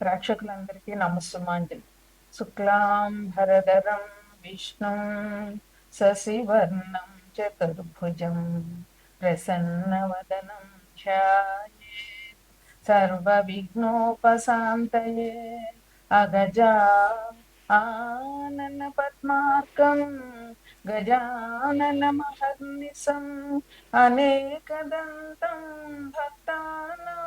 ప్రేక్షకులందరికీ నమస్సుమాంజలి శుక్లాం భరధరం విష్ణుం శశివర్ణం చతుర్భుజం ప్రసన్నవదనం ధ్యాయే సర్వవిఘ్నోపశాంతయే అగజా ఆనన పద్మార్కం గజానన మహర్నిశం అనేకదంతం భక్తానాం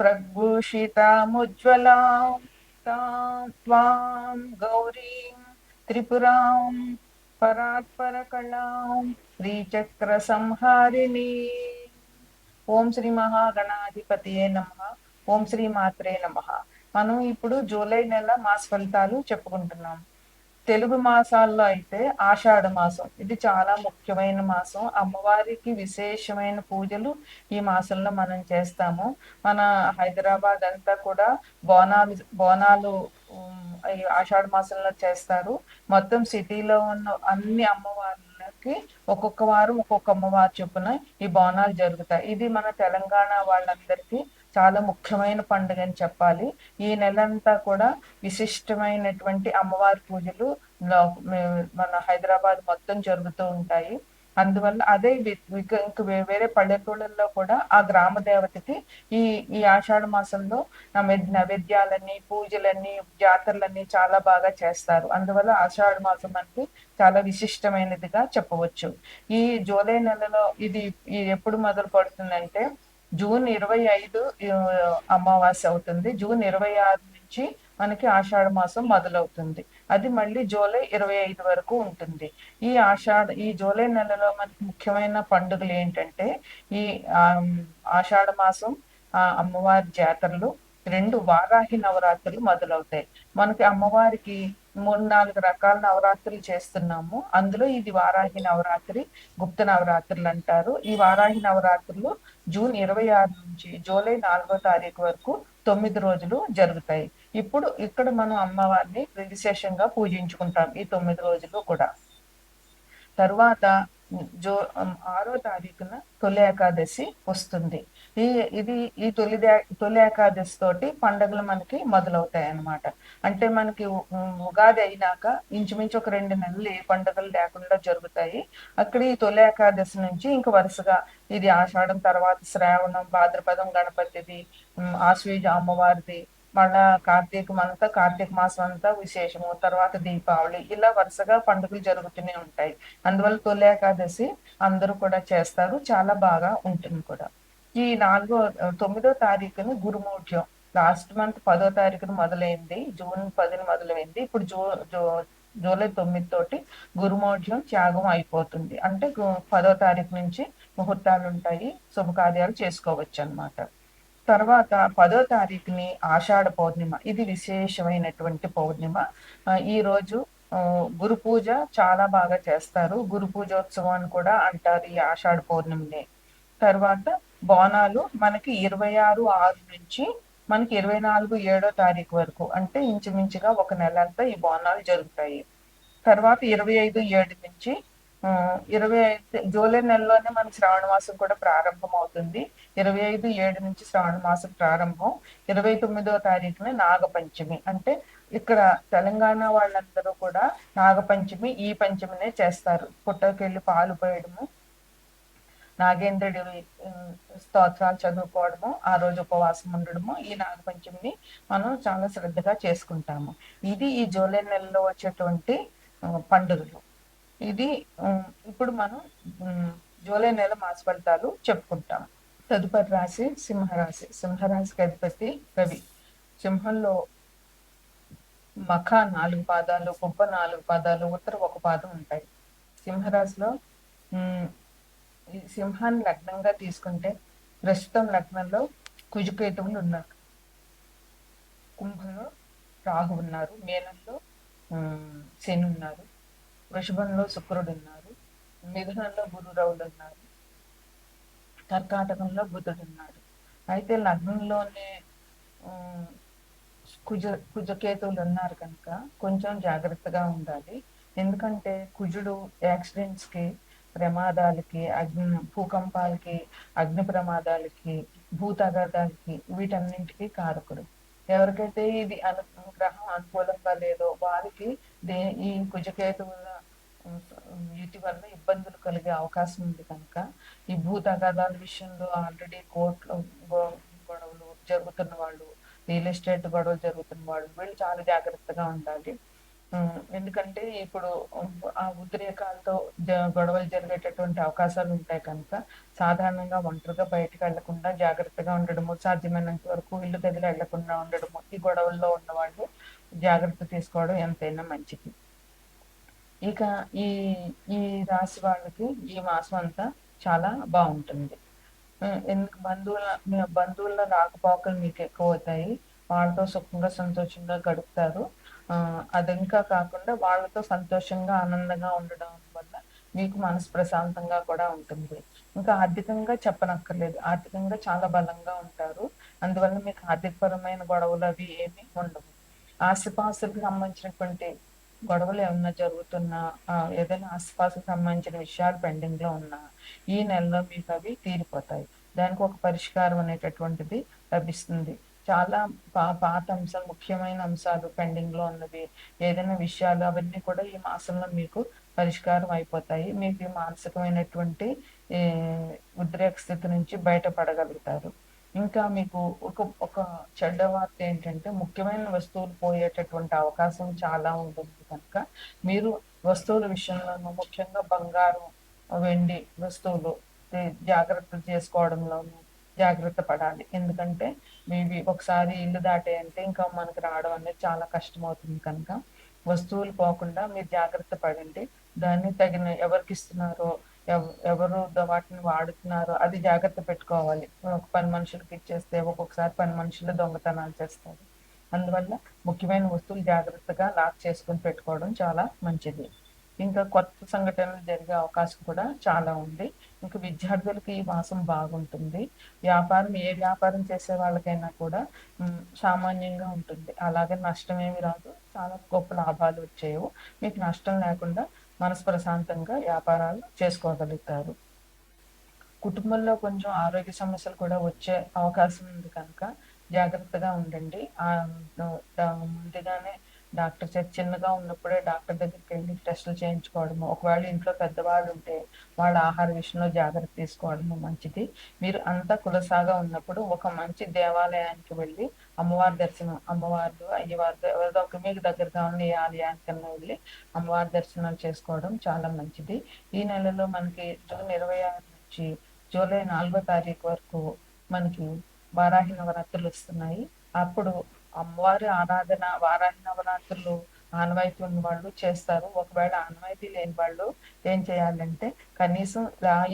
प्रभूषितामुज्ज्वलां तां त्वां गौरीं त्रिपुरां परात्परकलां श्रीचक्रसंहारिणी ఓం శ్రీ మహాగణాధిపతియే నమ ఓం శ్రీ మాత్రే నమ మనం ఇప్పుడు జూలై నెల మాస ఫలితాలు చెప్పుకుంటున్నాం తెలుగు మాసాల్లో అయితే ఆషాఢ మాసం. ఇది చాలా ముఖ్యమైన మాసం. అమ్మవారికి విశేషమైన పూజలు ఈ మాసంలో మనం చేస్తాము. మన హైదరాబాద్ అంతా కూడా బోనాలు బోనాలు ఆషాఢ మాసంలో చేస్తారు. మొత్తం సిటీలో ఉన్న అన్ని అమ్మవార్లకి ఒక్కొక్క వారం ఒక్కొక్క అమ్మవారు చొప్పున ఈ బోనాలు జరుగుతాయి. ఇది మన తెలంగాణ వాళ్ళందరికీ చాలా ముఖ్యమైన పండుగ అని చెప్పాలి. ఈ నెలంతా కూడా విశిష్టమైనటువంటి అమ్మవారి పూజలు మన హైదరాబాద్ మొత్తం జరుగుతూ ఉంటాయి. అందువల్ల అదే ఇంక వేరే పల్లెటూళ్ళల్లో కూడా ఆ గ్రామ దేవతకి ఈ ఈ ఆషాఢ మాసంలో నైవేద్యాలని పూజలని జాతరలన్నీ చాలా బాగా చేస్తారు. అందువల్ల ఆషాఢ మాసం అంటే చాలా విశిష్టమైనదిగా చెప్పవచ్చు. ఈ జూలై నెలలో ఇది ఎప్పుడు మొదలు పడుతుందంటే జూన్ ఇరవై ఐదు అమావాస్య అవుతుంది. జూన్ ఇరవై ఆరు నుంచి మనకి ఆషాఢ మాసం మొదలవుతుంది. అది మళ్ళీ జూలై ఇరవై ఐదు వరకు ఉంటుంది. ఈ ఆషాఢ ఈ జూలై నెలలో మనకి ముఖ్యమైన పండుగలు ఏంటంటే ఈ ఆషాఢ మాసం ఆ అమ్మవారి జాతరలు రెండు వారాహి నవరాత్రులు మొదలవుతాయి. మనకి అమ్మవారికి మూడు నాలుగు రకాల నవరాత్రులు చేస్తున్నాము. అందులో ఇది వారాహి నవరాత్రి గుప్త నవరాత్రులు అంటారు. ఈ వారాహి నవరాత్రులు జూన్ ఇరవై ఆరు నుంచి జూలై నాలుగో తారీఖు వరకు తొమ్మిది రోజులు జరుగుతాయి. ఇప్పుడు ఇక్కడ మనం అమ్మవారిని విశేషంగా పూజించుకుంటాం ఈ తొమ్మిది రోజులు కూడా. తరువాత జో ఆరో తారీఖున తొలి ఏకాదశి వస్తుంది. ఇది ఈ తొలి తొలి ఏకాదశి తోటి పండుగలు మనకి మొదలవుతాయి అన్నమాట అంటే మనకి ఉగాది అయినాక ఇంచుమించు ఒక రెండు నెలలు ఏ పండుగలు లేకుండా జరుగుతాయి. అక్కడ ఈ తొలి ఏకాదశి నుంచి ఇంక వరుసగా ఇది ఆషాఢం తర్వాత శ్రావణం భాద్రపదం గణపతిది ఆశ్వేజ ఆశ్వీజ అమ్మవారిది మళ్ళా కార్తీకం అంతా కార్తీక మాసం అంతా విశేషము తర్వాత దీపావళి ఇలా వరుసగా పండుగలు జరుగుతూనే ఉంటాయి. అందువల్ల తొలి ఏకాదశి అందరూ కూడా చేస్తారు చాలా బాగా ఉంటుంది కూడా. ఈ నాలుగో తొమ్మిదో తారీఖున గురుమూఢ్యం లాస్ట్ మంత్ పదో తారీఖున మొదలైంది జూన్ పదిన మొదలైంది. ఇప్పుడు జూ జూ జూలై తొమ్మిది తోటి గురుమూఢ్యం త్యాగం అయిపోతుంది. అంటే పదో తారీఖు నుంచి ముహూర్తాలు ఉంటాయి శుభకార్యాలు చేసుకోవచ్చు అన్నమాట తర్వాత పదో తారీఖుని ఆషాఢ పౌర్ణిమ ఇది విశేషమైనటువంటి పౌర్ణిమ. ఈ రోజు గురు పూజ చాలా బాగా చేస్తారు. గురు పూజోత్సవం అని కూడా అంటారు ఈ ఆషాఢ పౌర్ణమిని. తర్వాత బోనాలు మనకి ఇరవై ఆరు ఆరు నుంచి మనకి ఇరవై నాలుగు ఏడో తారీఖు వరకు. అంటే ఇంచుమించుగా ఒక నెల అంతా ఈ బోనాలు జరుగుతాయి. తర్వాత ఇరవై ఐదు ఏడు నుంచి ఇరవై ఐదు జూలై నెలలోనే మన శ్రావణ మాసం కూడా ప్రారంభం అవుతుంది ఇరవై ఐదు ఏడు నుంచి శ్రావణ మాసం ప్రారంభం. ఇరవై తొమ్మిదో తారీఖున నాగపంచమి. అంటే ఇక్కడ తెలంగాణ వాళ్ళందరూ కూడా నాగపంచమి ఈ పంచమినే చేస్తారు. పుట్టకెళ్ళి పాలు పోయడము నాగేంద్రుడి స్తోత్రాలు చదువుకోవడము ఆ రోజు ఉపవాసం ఉండడము ఈ నాగపంచమిని మనం చాలా శ్రద్ధగా చేసుకుంటాము. ఇది ఈ జూలై నెలలో వచ్చేటువంటి పండుగలు. ఇది ఇప్పుడు మనం జూలై నెల మాస ఫలితాలు చెప్పుకుంటాం. తదుపరి రాశి సింహరాశి. సింహరాశికి అధిపతి రవి. సింహంలో మఖ నాలుగు పాదాలు కుప్ప నాలుగు పాదాలు ఉత్తర ఒక పాదం ఉంటాయి. సింహరాశిలో సింహాన్ని లగ్నంగా తీసుకుంటే ప్రస్తుతం లగ్నంలో కుజుకేతువులు ఉన్నారు. కుంభంలో రాహు ఉన్నారు. మేనంలో శని ఉన్నారు. వృషభంలో శుక్రుడు ఉన్నారు. మిథునంలో గురురవులు ఉన్నారు. కర్కాటకంలో బుధుడు ఉన్నాడు. అయితే లగ్నంలోనే కుజ కుజకేతువులు ఉన్నారు కనుక కొంచెం జాగ్రత్తగా ఉండాలి. ఎందుకంటే కుజుడు యాక్సిడెంట్స్కి ప్రమాదాలకి అగ్ని భూకంపాలకి అగ్ని ప్రమాదాలకి భూతగాదాలకి వీటన్నింటికి కారకుడు. ఎవరికైతే ఇది అను గ్రహం అనుకూలంగా లేదో వారికి దే ఈ కుజకేతువుల వీటి వల్ల ఇబ్బందులు కలిగే అవకాశం ఉంది కనుక ఈ భూతగాదాల విషయంలో ఆల్రెడీ కోర్టులో గొడవలు జరుగుతున్న వాళ్ళు రియల్ ఎస్టేట్ గొడవలు జరుగుతున్న వాళ్ళు వీళ్ళు చాలా జాగ్రత్తగా ఉండాలి. ఎందుకంటే ఇప్పుడు ఆ ఉద్రేకాలతో గొడవలు జరిగేటటువంటి అవకాశాలు ఉంటాయి కనుక సాధారణంగా ఒంటరిగా బయటకు వెళ్ళకుండా జాగ్రత్తగా ఉండడము సాధ్యమైనంత వరకు ఇల్లు గదిలో వెళ్ళకుండా ఉండడము ఈ గొడవల్లో ఉన్నవాళ్ళు జాగ్రత్త తీసుకోవడం ఎంతైనా మంచిది. ఇక ఈ ఈ రాశి వాళ్ళకి ఈ మాసం అంతా చాలా బాగుంటుంది. ఎందుకు బంధువుల బంధువుల రాకపోకలు మీకు ఎక్కువ అవుతాయి. వాళ్ళతో సుఖంగా సంతోషంగా గడుపుతారు. అది ఇంకా కాకుండా వాళ్ళతో సంతోషంగా ఆనందంగా ఉండడం వల్ల మీకు మనసు ప్రశాంతంగా కూడా ఉంటుంది. ఇంకా ఆర్థికంగా చెప్పనక్కర్లేదు. ఆర్థికంగా చాలా బలంగా ఉంటారు. అందువల్ల మీకు ఆర్థికపరమైన గొడవలు అవి ఏమీ ఉండవు. ఆస్తిపాస్తులకు సంబంధించినటువంటి గొడవలు ఏమన్నా జరుగుతున్నా ఏదైనా ఆస్తిపాస్తులకు సంబంధించిన విషయాలు పెండింగ్లో ఉన్నా ఈ నెలలో మీకు అవి తీరిపోతాయి. దానికి ఒక పరిష్కారం అనేటటువంటిది లభిస్తుంది. చాలా పా పాత అంశాలు ముఖ్యమైన అంశాలు పెండింగ్లో ఉన్నవి ఏదైనా విషయాలు అవన్నీ కూడా ఈ మాసంలో మీకు పరిష్కారం అయిపోతాయి. మీకు మానసికమైనటువంటి ఉద్రేక స్థితి నుంచి బయటపడగలుగుతారు. ఇంకా మీకు ఒక ఒక చెడ్డ వార్త ఏంటంటే ముఖ్యమైన వస్తువులు పోయేటటువంటి అవకాశం చాలా ఉంటుంది కనుక మీరు వస్తువుల విషయంలోనూ ముఖ్యంగా బంగారం వెండి వస్తువులు జాగ్రత్తలు చేసుకోవడంలోనూ జాగ్రత్త పడాలి. ఎందుకంటే మేబీ ఒకసారి ఇల్లు దాటే అంటే ఇంకా మనకు రావడం అనేది చాలా కష్టం అవుతుంది కనుక వస్తువులు పోకుండా మీరు జాగ్రత్త పడండి. దాన్ని తగిన ఎవరికి ఇస్తున్నారో ఎవరు వాటిని వాడుతున్నారో అది జాగ్రత్త పెట్టుకోవాలి. ఒక పని మనుషులకి ఇచ్చేస్తే ఒక్కొక్కసారి పని మనుషులు దొంగతనాలు చేస్తారు. అందువల్ల ముఖ్యమైన వస్తువులు జాగ్రత్తగా లాక్ చేసుకుని పెట్టుకోవడం చాలా మంచిది. ఇంకా కొత్త సంఘటనలు జరిగే అవకాశం కూడా చాలా ఉంది. ఇంకా విద్యార్థులకి ఈ మాసం బాగుంటుంది. వ్యాపారం ఏ వ్యాపారం చేసే వాళ్ళకైనా కూడా సామాన్యంగా ఉంటుంది. అలాగే నష్టం ఏమి రాదు. చాలా గొప్ప లాభాలు వచ్చేవి. మీకు నష్టం లేకుండా మనసు ప్రశాంతంగా వ్యాపారాలు చేసుకోగలుగుతారు. కుటుంబంలో కొంచెం ఆరోగ్య సమస్యలు కూడా వచ్చే అవకాశం ఉంది కనుక జాగ్రత్తగా ఉండండి. ముందుగానే డాక్టర్ చేతి చిన్నగా ఉన్నప్పుడే డాక్టర్ దగ్గరికి వెళ్ళి టెస్టులు చేయించుకోవడము. ఒకవేళ ఇంట్లో పెద్దవాళ్ళు ఉంటే వాళ్ళ ఆహార విషయంలో జాగ్రత్త తీసుకోవడము మంచిది. మీరు అంతా కులసాగా ఉన్నప్పుడు ఒక మంచి దేవాలయానికి వెళ్ళి అమ్మవారి దర్శనం అమ్మవారు అయ్యవారు ఎవరిదో ఒక మీకు దగ్గరగా ఉన్న ఏ ఆలయానికన్నా వెళ్ళి అమ్మవారి దర్శనాలు చేసుకోవడం చాలా మంచిది. ఈ నెలలో మనకి జూన్ ఇరవై ఆరు నుంచి జూలై నాలుగో తారీఖు వరకు మనకి వారాహి నవరాత్రులు వస్తున్నాయి. అప్పుడు అమ్మవారి ఆరాధన వారాహి నవరాత్రులు ఆనవాయితీ ఉన్న వాళ్ళు చేస్తారు. ఒకవేళ ఆనవాయితీ లేని వాళ్ళు ఏం చేయాలంటే కనీసం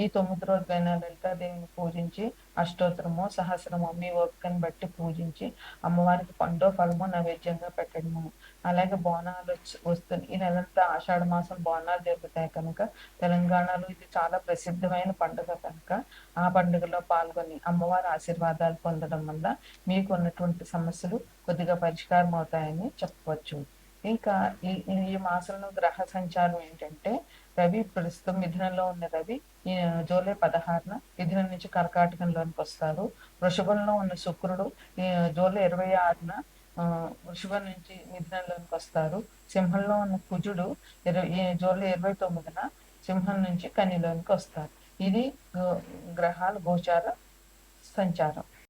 ఈ తొమ్మిది రోజులైనా లలితాదేవిని పూజించి అష్టోత్తరము సహస్రము మీ ఓపికను బట్టి పూజించి అమ్మవారికి పండో ఫలము నైవేద్యంగా పెట్టడము. అలాగే బోనాలు వస్తుంది ఈ నెలంతా ఆషాఢ మాసం బోనాలు జరుగుతాయి కనుక తెలంగాణలో ఇది చాలా ప్రసిద్ధమైన పండుగ కనుక ఆ పండుగలో పాల్గొని అమ్మవారి ఆశీర్వాదాలు పొందడం వల్ల మీకు ఉన్నటువంటి సమస్యలు కొద్దిగా పరిష్కారం అవుతాయని చెప్పవచ్చు. ఇంకా ఈ ఈ మాసంలో గ్రహ సంచారం ఏంటంటే రవి ప్రస్తుతం మిథునంలో ఉన్న రవి ఈ జూలై పదహారున మిథునం నుంచి కర్కాటకంలోనికి వస్తారు వృషభంలో ఉన్న శుక్రుడు ఈ జూలై ఇరవై ఆరున వృషభం నుంచి మిథునంలోనికి వస్తారు సింహంలో ఉన్న కుజుడు ఇరవై జూలై ఇరవై తొమ్మిదిన సింహం నుంచి కనిలోనికి వస్తారు ఇది గ్రహాల గోచార సంచారం.